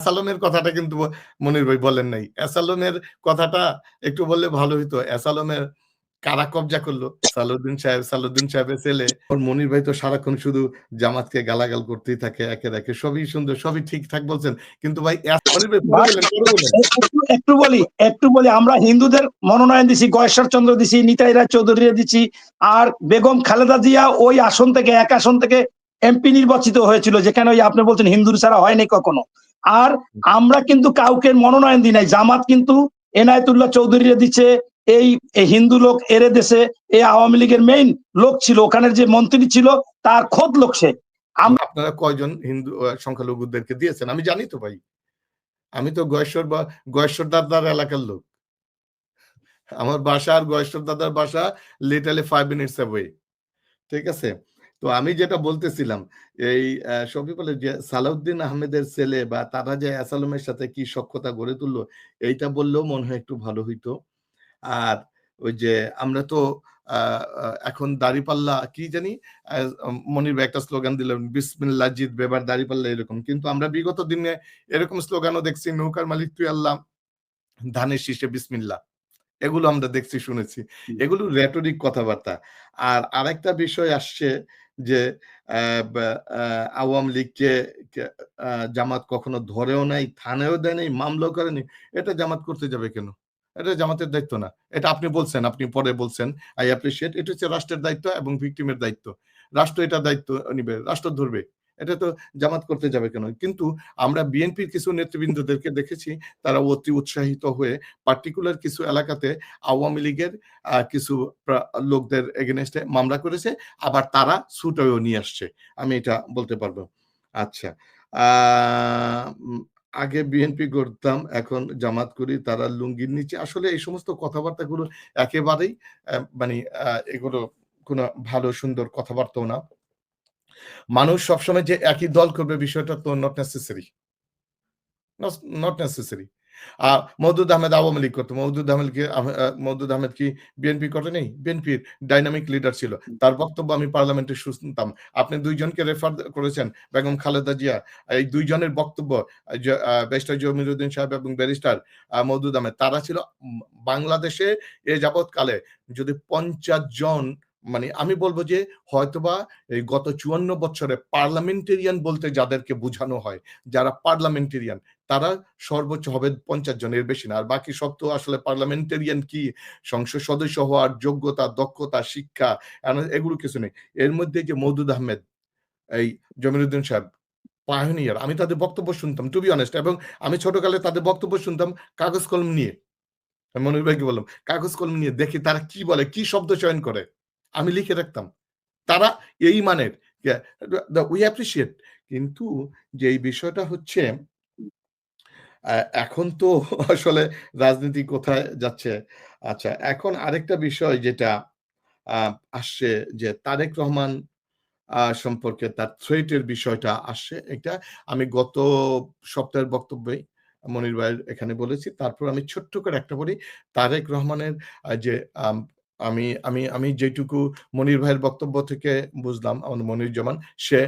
অ্যাসালমের কথাটা কিন্তু মনির ভাই বলেন নাই। অ্যাসালমের কথাটা একটু বললে ভালো হইতো। অ্যাসালমের কারা কবজা করল? সালুদ্দিন সাহেব সালুদ্দিন সাহেবের ছেলে। ওর মনির ভাই তো সারাক্ষণ শুধু জামাতকে গালাগাল করতেই থাকে একে একে। সবই সুন্দর সবই ঠিকঠাক বলছেন। কিন্তু ভাই একটু বলি একটু বলি আমরা হিন্দুদের মনোনয়ন দিছি গয়েশ্বর চন্দ্র দিছি নিতাই রায় চৌধুরী দিছি আর বেগম খালেদা জিয়া ওই আসন থেকে এক আসন থেকে এমপি নির্বাচিত হয়েছিল যেখানে ওই আপনি বলছেন হিন্দুর ছাড়া হয়নি কখনো। আর আমরা কিন্তু কাউকে মনোনয়ন দিই নাই। জামাত কিন্তু এনায়েতুল্লাহ চৌধুরীরে দিচ্ছে এই হিন্দু লোক এরে দেশে এই আওয়ামী লীগের মেইন লোক ছিল ওখানের যে মন্ত্রী ছিল তার খোদ লোক সে। আপনারা কয়জন হিন্দু সংখ্যালঘুদেরকে দিয়েছেন? আমি জানি তো ভাই। আমি তো গয়েশ্বর বা গয়েশ্বর দাদার এলাকার লোক। আমার বাসা আর গয়েশ্বর দাদার বাসা লিটালি ফাইভ মিনিটস অ্যাওয়ে ঠিক আছে? তো আমি যেটা বলতেছিলাম এই বলে যে সালাউদ্দিন আহমেদের ছেলে বা তারা যে অ্যাসালমের সাথে কি সক্ষতা গড়ে তুললো এইটা বললেও মনে হয় একটু ভালো হইতো। আর ওই যে আমরা তো এখন দাড়িপাল্লা কি জানি মনির একটা স্লোগান দিলেন বিসমিল্লাহ জিতবে এবার দাড়িপাল্লা এরকম। কিন্তু আমরা বিগত দিনে এরকম স্লোগানও দেখছি নৌকার মালিক তুই আল্লাহ ধানের শীষে বিসমিল্লাহ এগুলো আমরা দেখছি শুনেছি। এগুলো রেটরিক কথাবার্তা। আর আরেকটা বিষয় আসছে যে আওয়ামী লীগকে জামাত কখনো ধরেও নাই থানায়ও নাই মামলাও করেনি, এটা জামাত করতে যাবে কেন? এটা জামাতের দায়িত্ব না। এটা আপনি বলছেন, আপনি পরে বলছেন, আই অ্যাপ্রিসিয়েট এটা হচ্ছে রাষ্ট্রের দায়িত্ব এবং ভিকটিমের দায়িত্ব। রাষ্ট্র এটা দায়িত্ব নিবে, রাষ্ট্র ধরবে। এটা তো জামাত করতে যাবে কেন? কিন্তু আমরা বিএনপির কিছু নেতৃবৃন্দদেরকে দেখেছি, তারা অতি উৎসাহিত হয়ে পার্টিকুলার কিছু এলাকাতে আওয়ামী লীগের কিছু লোকদের এগেনস্টে মামলা করেছে, আবার তারা ছুটেও নিয়ে আসছে। আমি এটা বলতে পারব। আচ্ছা আগে বিএনপি করতাম এখন জামাত করি, তারা লুঙ্গির নিচে, আসলে এই সমস্ত কথাবার্তাগুলো একেবারেই মানে এগুলো কোনো ভালো, সুন্দর কথাবার্তাও না। মানুষ সবসময় যে একই দল করবে বিষয়টা তো নট নেসেসারি নট নেসেসারি আহ মৌদুদ আহমেদ আওয়ামী লীগ করতো। মৌদুদ আহমেদ কি মৌদুদ আহমেদ কি বিএনপি করে নেই বিএনপির ডাইনামিক লিডার ছিল। তার বক্তব্য আমি পার্লামেন্টে শুনতাম। আপনি দুইজনকে রেফার করেছেন, বেগম খালেদা জিয়া। এই দুইজনের বক্তব্য ব্যারিস্টার জমিরুদ্দিন সাহেব এবং ব্যারিস্টার মৌদুদ আহমেদ, তারা ছিল বাংলাদেশে এ যাবৎকালে যদি পঞ্চাশ জন মানে আমি বলব যে হয়তোবা এই গত চুয়ান্ন বছরে পার্লামেন্টেরিয়ান বলতে যাদেরকে বোঝানো হয়, যারা পার্লামেন্টেরিয়ান, তারা সর্বোচ্চ হবে পঞ্চাশ জনের বেশি না। আর বাকি সব তো আসলে পার্লামেন্টেরিয়ান কি? সংসদ সদস্য হওয়ার যোগ্যতা, দক্ষতা, শিক্ষা এগুলো কিছু নেই। এর মধ্যে যে মৌদুদ আহমেদ, এই জমিরুদ্দিন সাহেব পায়োনিয়ার আমি তাদের বক্তব্য শুনতাম টু বি অনেস্ট এবং আমি ছোটকালে তাদের বক্তব্য শুনতাম কাগজ কলম নিয়ে। মনির ভাইকে বললাম, কাগজ কলম নিয়ে দেখি তারা কি বলে, কি শব্দ চয়ন করে। আমি লিখে রাখতাম। তারা এই মানের উই অ্যাপ্রিসিয়েট কিন্তু যে এই বিষয়টা হচ্ছে এখন তো আসলে রাজনীতি কোথায় যাচ্ছে? আচ্ছা এখন আরেকটা বিষয় যেটা আসছে যে তারেক রহমান সম্পর্কে তার থ্রেটের বিষয়টা আসছে। এটা আমি গত সপ্তাহের বক্তব্যে মনির ভাইয়ের এখানে বলেছি। তারপর আমি ছোট্ট করে একটা বলি। তারেক রহমানের যে আম, আমি আমি যেটুকু মনির ভাইয়ের বক্তব্য থেকে বুঝলাম আমাদের মনির জামান সে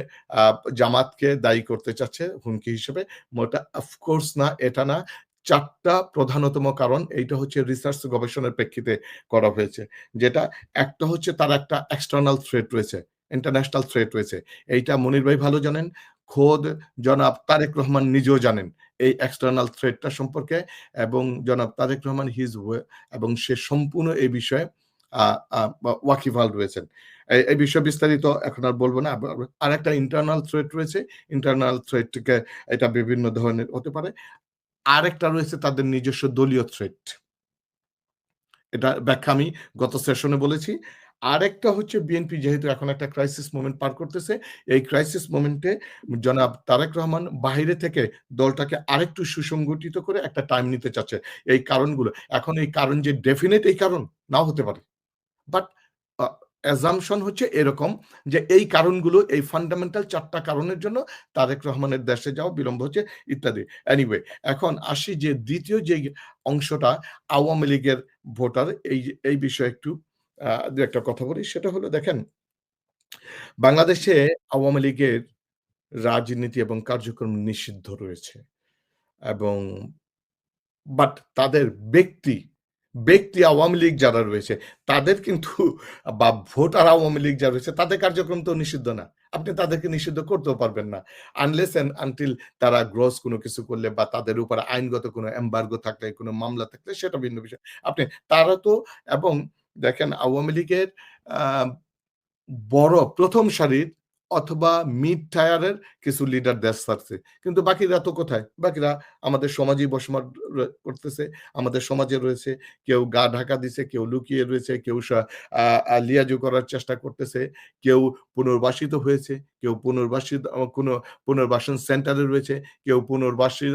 জামাতকে দায়ী করতে চাচ্ছে হুমকি হিসেবে। মোটা অফকোর্স না এটা না। চারটা প্রধানতম কারণ এইটা হচ্ছে রিসার্চ গবেষণার প্রেক্ষিতে করা হয়েছে। যেটা একটা হচ্ছে তার একটা এক্সটার্নাল থ্রেট রয়েছে ইন্টারন্যাশনাল থ্রেট রয়েছে। এইটা মনির ভাই ভালো জানেন খোদ জনাব তারেক রহমান নিজেও জানেন এই এক্সটার্নাল থ্রেটটা সম্পর্কে এবং জনাব তারেক রহমান হিজ এবং সে সম্পূর্ণ এই বিষয়ে ওয়াকিফাল রয়েছেন। এই- বিষয়ে বিস্তারিত এখন আর বলব না। আর একটা ইন্টারনাল থ্রেট রয়েছে। ইন্টারনাল থ্রেটকে এটা বিভিন্ন ধরনের হতে পারে। আরেকটা রয়েছে তাদের নিজস্ব দলীয় থ্রেট এটা ব্যাখ্যা আমি গত সেশনে বলেছি। আরেকটা হচ্ছে বিএনপি যেহেতু এখন একটা ক্রাইসিস মোমেন্ট পার করতেছে, এই ক্রাইসিস মোমেন্টে জনাব তারেক রহমান বাইরে থেকে দলটাকে আরেকটু সুসংগঠিত করে একটা টাইম নিতে চাচ্ছে। এই কারণগুলো। এখন এই কারণ যে ডেফিনেট এই কারণ, নাও হতে পারে। বাট অ্যাজামশন হচ্ছে এরকম যে এই কারণগুলো, এই ফান্ডামেন্টাল চারটা কারণের জন্য তারেক রহমানের দেশে যাওয়া, বিলম্ব হচ্ছে ইত্যাদি। এনিওয়ে এখন আসি যে দ্বিতীয় যে অংশটা, আওয়ামী লীগের ভোটার, এই এই বিষয়ে একটু দু একটা কথা বলি। সেটা হলো দেখেন, বাংলাদেশে আওয়ামী লীগের রাজনীতি এবং কার্যক্রম নিষিদ্ধ রয়েছে এবং বাট তাদের ব্যক্তি ব্যক্তি আওয়ামী লীগ যারা রয়েছে, তাদের কিন্তু, বা ভোটার আওয়ামী লীগ যারা রয়েছে, তাদের কার্যক্রম তো নিষিদ্ধ না। আপনি তাদেরকে নিষিদ্ধ করতেও পারবেন না। আনলেস এন্ড আনটিল তারা গ্রস কোনো কিছু করলে বা তাদের উপর আইনগত কোনো এম্বার্গো থাকলে, কোনো মামলা থাকলে, সেটা ভিন্ন বিষয়। আপনি, তারা তো, এবং দেখেন আওয়ামী লীগের বড় প্রথম সারির অথবা মিড টায়ারের কিছু লিডার দেশ ছাড়ছে। কিন্তু বাকিরা তো কোথায়? বাকিরা আমাদের সমাজেই বসবাস করতেছে। আমাদের সমাজে রয়েছে, কেউ গা ঢাকা দিছে, কেউ লুকিয়ে রয়েছে, কেউ লিয়াজু করার চেষ্টা করতেছে, কেউ পুনর্বাসিত হয়েছে, কেউ পুনর্বাসিত কোনো পুনর্বাসন সেন্টারে রয়েছে, কেউ পুনর্বাসিত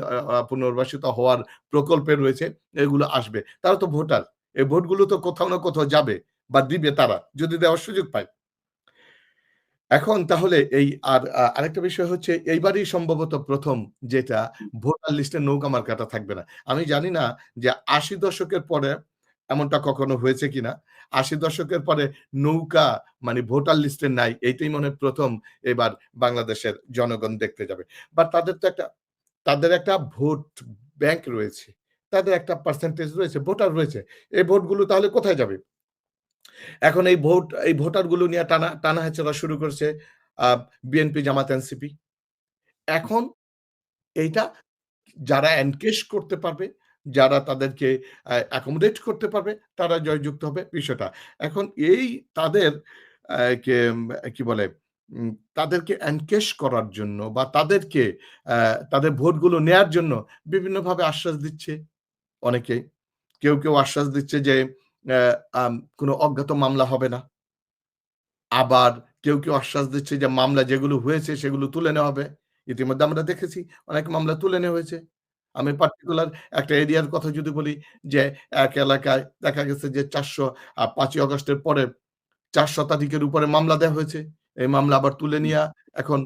পুনর্বাসিত হওয়ার প্রকল্পে রয়েছে, এগুলো আসবে। তারা তো ভোটার। এই ভোটগুলো তো কোথাও না কোথাও যাবে বা দিবে তারা। যদি দেওয়ার সুযোগ পায়। এখন তাহলে এই আর আরেকটা বিষয় হচ্ছে এইবারই সম্ভবত প্রথম যেটা ভোটার লিস্টে নৌকা মার্কাটা থাকবে না। আমি জানি না যে আশি দশকের পরে এমনটা কখনো হয়েছে কিনা। আশি দশকের পরে নৌকা মানে ভোটার লিস্টে নাই, এইটাই মনে প্রথম এবার বাংলাদেশের জনগণ দেখতে যাবে। বাট তাদের তো একটা, তাদের একটা ভোট ব্যাংক রয়েছে, তাদের একটা পার্সেন্টেজ রয়েছে, ভোটার রয়েছে, এই ভোটগুলো তাহলে কোথায় যাবে? এখন এই ভোট, এই ভোটারগুলো নিয়ে টানা টানা হেচড়া শুরু করেছে বিএনপি জামাত এনসিপি এখন এইটা যারা এনকেশ করতে পারবে, যারা তাদেরকে অ্যাকোমোডেট করতে পারবে, তারা জয়যুক্ত হবে বিষয়টা। এখন এই তাদের কে- বলে তাদেরকে এনকেশ করার জন্য বা তাদেরকে তাদের ভোটগুলো নেয়ার জন্য বিভিন্নভাবে আশ্বাস দিচ্ছে অনেকে কেউ কেউ আশ্বাস দিচ্ছে যে কোনো অজ্ঞাত মামলা হবে না। আবার কেউ কেউ আশ্বাস দিচ্ছে যে মামলা যেগুলো হয়েছে সেগুলো তুলে নেওয়া হবে। ইতিমধ্যে আমরা দেখেছি অনেক মামলা তুলে নেওয়া হয়েছে। আমি পার্টিকুলার একটা এরিয়ার কথা যদি বলি যে এক এলাকায় দেখা গেছে যে চারশো পাঁচই আগস্টের পরে চার শতাধিকের উপরে মামলা দেওয়া হয়েছে। এই মামলা আবার তুলে নিয়ে এখন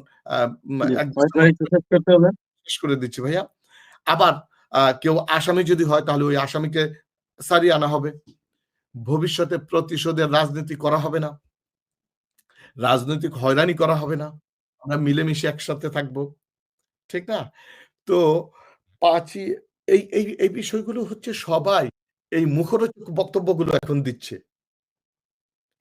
শেষ করে দিচ্ছি ভাইয়া। আবার আহ, কেউ আসামি যদি হয় তাহলে ওই আসামিকে সারিয়ে আনা হবে। ভবিষ্যতে প্রতিশোধের রাজনীতি করা হবে না। রাজনৈতিক হয়রানি করা হবে না। আমরা মিলেমিশে একসাথে থাকব। ঠিক না? তো পাঁচই এই এই এই বিষয়গুলো হচ্ছে সবাই এই মুখরোচক বক্তব্যগুলো এখন দিচ্ছে।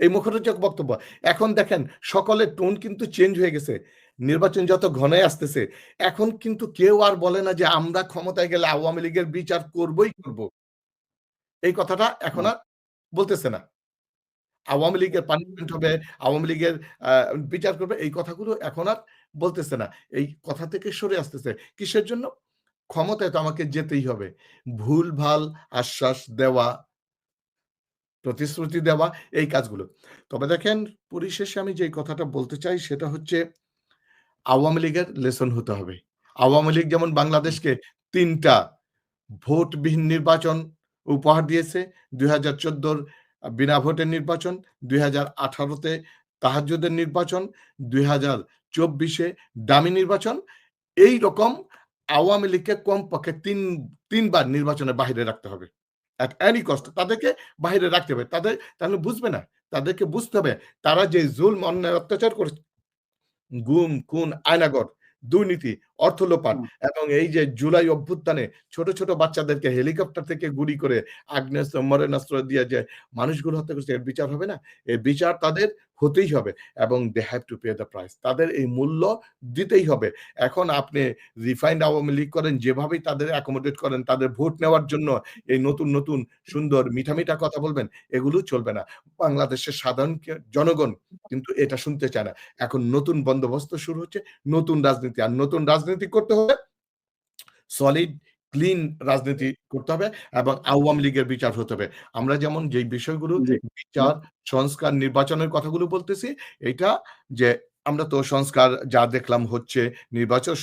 এই মুখরোচক বক্তব্য। এখন দেখেন সকলের টোন কিন্তু চেঞ্জ হয়ে গেছে। নির্বাচন যত ঘনায় আসতেছে এখন কিন্তু কেউ আর বলে না যে আমরা ক্ষমতায় গেলে আওয়ামী লীগের বিচার করবই করব। এই কথাটা এখন আর বলতেছে না। আওয়ামী লীগের পানিশমেন্ট হবে আওয়ামী লীগের বিচার করবে এই কথাগুলো এখন আর বলতেছে না। এই কথা থেকে সরে আসতেছে। কিসের জন্য? ক্ষমতায় তো আমাকে যেতেই হবে। ভুল ভালো আশ্বাস দেওয়া প্রতিশ্রুতি দেওয়া এই কাজগুলো। তবে দেখেন পরিশেষে আমি যে কথাটা বলতে চাই সেটা হচ্ছে আওয়ামী লীগের লেসন হতে হবে। আওয়ামী লীগ যেমন বাংলাদেশকে তিনটা ভোটবিহীন নির্বাচন উপহার দিয়েছে। দুই হাজার চোদ্দোর বিনা ভোটের নির্বাচন, দুই হাজার আঠারোতে তাহাজুদের নির্বাচন, দুই হাজার চব্বিশে দামি নির্বাচন। এই রকম আওয়ামী লীগকে কমপক্ষে তিন, তিনবার নির্বাচনে বাইরে রাখতে হবে। অ্যাট এনি কস্ট তাদেরকে বাইরে রাখতে হবে। তাদের তাহলে বুঝবে না, তাদেরকে বুঝতে হবে, তারা যে জুল অন্যায়, অত্যাচার করে গুম, খুন আয়নাগর দুর্নীতি অর্থ লোপাট এবং এই যে জুলাই অভ্যুত্থানে ছোট ছোট বাচ্চাদেরকে হেলিকপ্টার থেকে গুলি করে আগ্নেয়াস্ত্র মরেনাস্ত্র দিয়ে যে মানুষগুলো হত্যা করছে এর বিচার হবে না? এর বিচার তাদের হতেই হবে এবং they have to pay the price তাদের এই মূল্য দিতেই হবে। এখন আপনি রিফাইন্ড আওয়ামী লীগ করেন যেভাবেই তাদের অ্যাকোমোডেট করেন তাদের ভোট নেওয়ার জন্য এই নতুন নতুন সুন্দর মিঠা মিঠা কথা বলবেন এগুলো চলবে না। বাংলাদেশের সাধারণ জনগণ কিন্তু এটা শুনতে চায় না। এখন নতুন বন্দোবস্ত শুরু হচ্ছে নতুন রাজনীতি। আর নতুন রাজনীতি করতে হবে। সলিড ক্লিন রাজনীতি করতে হবে এবং আওয়ামী লীগের বিচার হতে হবে। আমরা যেমন যেই বিষয়গুলো বিচার সংস্কার নির্বাচনের কথাগুলো বলতেছি এটা যে আমরা তো সংস্কার যা দেখলাম হচ্ছে নির্বাচন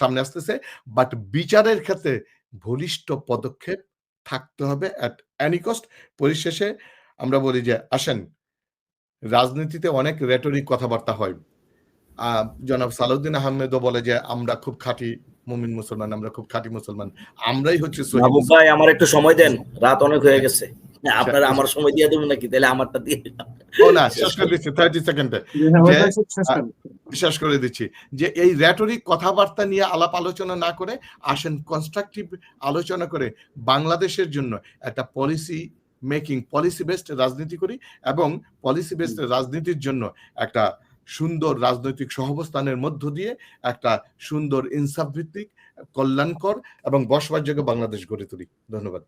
সামনে আসতেছে বাট বিচারের ক্ষেত্রে বলিষ্ঠ পদক্ষেপ থাকতে হবে অ্যাট এনি কস্ট পরিশেষে আমরা বলি যে আসেন রাজনীতিতে অনেক রেটরিক কথাবার্তা হয়। জনাব সালাউদ্দিন আহমেদও বলে যে আমরা খুব খাঁটি মুমিন মুসলমান আমরা খুব খাঁটি মুসলমান। আমরাই হচ্ছে মাহবুব ভাই আমার একটু সময় দেন রাত অনেক হয়ে গেছে। হ্যাঁ, আপনারা আমার সময় দিয়ে দেবেন নাকি? তাহলে আমারটা দিয়ে ও না শেষ করে দিচ্ছি থার্টি সেকেন্ডে বিশ্বাস করে দিচ্ছি। যে এই র্যাটরিক কথাবার্তা নিয়ে আলাপ আলোচনা না করে আসেন কনস্ট্রাকটিভ আলোচনা করে বাংলাদেশের জন্য একটা পলিসি মেকিং পলিসি বেসড রাজনীতি করি এবং পলিসি বেসড রাজনীতির জন্য একটা সুন্দর রাজনৈতিক সহবস্থানের মধ্য দিয়ে একটা সুন্দর ইনসাফ ভিত্তিক, কল্যাণকর এবং বসবাসযোগ্য বাংলাদেশ গড়ে তুলি। ধন্যবাদ।